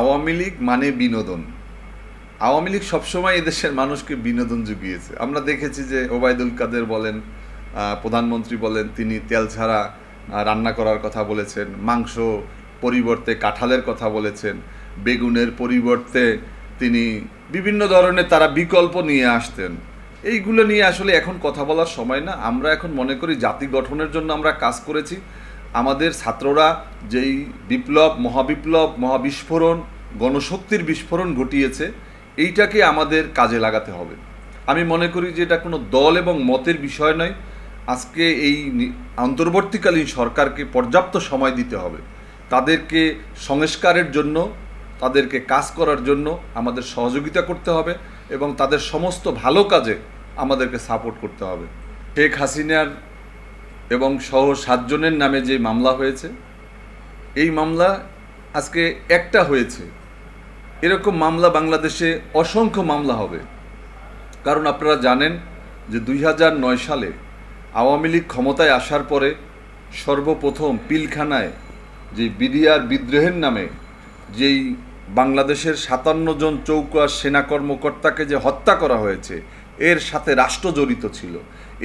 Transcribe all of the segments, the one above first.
আওয়ামী লীগ মানে বিনোদন। আওয়ামী লীগ সবসময় এদেশের মানুষকে বিনোদন জুগিয়েছে। আমরা দেখেছি যে ওবায়দুল কাদের বলেন প্রধানমন্ত্রী বলেন, তিনি তেল ছাড়া রান্না করার কথা বলেছেন, মাংস পরিবর্তে কাঁঠালের কথা বলেছেন, বেগুনের পরিবর্তে তিনি বিভিন্ন ধরনের তারা বিকল্প নিয়ে আসতেন। এইগুলো নিয়ে আসলে এখন কথা বলার সময় না। আমরা এখন মনে করি জাতি গঠনের জন্য আমরা কাজ করেছি। আমাদের ছাত্ররা যেই বিপ্লব, মহাবিপ্লব, মহাবিস্ফোরণ, গণশক্তির বিস্ফোরণ ঘটিয়েছে, এইটাকে আমাদের কাজে লাগাতে হবে। আমি মনে করি যে এটা কোনো দল এবং মতের বিষয় নয়। আজকে এই অন্তর্বর্তীকালীন সরকারকে পর্যাপ্ত সময় দিতে হবে। তাদেরকে সংস্কারের জন্য, তাদেরকে কাজ করার জন্য আমাদের সহযোগিতা করতে হবে এবং তাদের সমস্ত ভালো কাজে আমাদেরকে সাপোর্ট করতে হবে। শেখ হাসিনার এবং সহ সাতজনের নামে যে মামলা হয়েছে, এই মামলা আজকে একটা হয়েছে। এরকম মামলা বাংলাদেশে অসংখ্য মামলা হবে। কারণ আপনারা জানেন যে দুই সালে আওয়ামী লীগ ক্ষমতায় আসার পরে সর্বপ্রথম পিলখানায় যে বিডিআর বিদ্রোহের নামে যেই বাংলাদেশের সাতান্ন জন চৌকা সেনা কর্মকর্তাকে যে হত্যা করা হয়েছে, এর সাথে রাষ্ট্র জড়িত ছিল।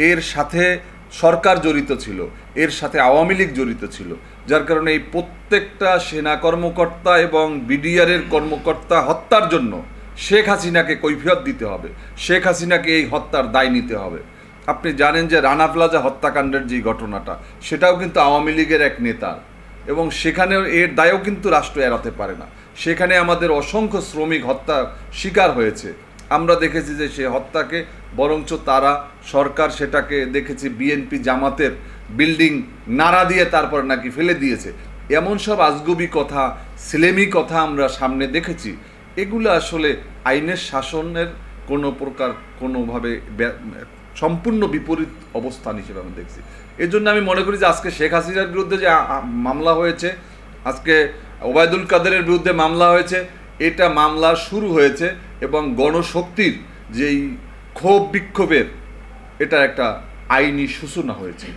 এর সাথে সরকার জড়িত ছিল, এর সাথে আওয়ামী লীগ জড়িত ছিল, যার কারণে এই প্রত্যেকটা সেনা কর্মকর্তা এবং বিডিআরের কর্মকর্তা হত্যার জন্য শেখ হাসিনাকে কৈফিয়ত দিতে হবে, শেখ হাসিনাকে এই হত্যার দায় নিতে হবে। আপনি জানেন যে রানা প্লাজা হত্যাকাণ্ডের যে ঘটনাটা, সেটাও কিন্তু আওয়ামী লীগের এক নেতা এবং সেখানেও এর দায়ও কিন্তু রাষ্ট্র এড়াতে পারে না। সেখানে আমাদের অসংখ্য শ্রমিক হত্যা শিকার হয়েছে। আমরা দেখেছি যে সে হত্যাকে বরঞ্চ তারা সরকার সেটাকে দেখেছি বিএনপি জামাতের বিল্ডিং নাড়া দিয়ে তারপর নাকি ফেলে দিয়েছে। এমন সব আজগুবি কথা, সিলেমি কথা আমরা সামনে দেখেছি। এগুলো আসলে আইনের শাসনের কোনো প্রকার কোনোভাবে সম্পূর্ণ বিপরীত অবস্থান হিসেবে আমি দেখছি। এর জন্য আমি মনে করি যে আজকে শেখ হাসিনার বিরুদ্ধে যে মামলা হয়েছে, আজকে ওবায়দুল কাদেরের বিরুদ্ধে মামলা হয়েছে, এটা মামলা শুরু হয়েছে এবং গণশক্তির যেই ক্ষোভ বিক্ষোভের এটা একটা আইনি সূচনা হয়েছে।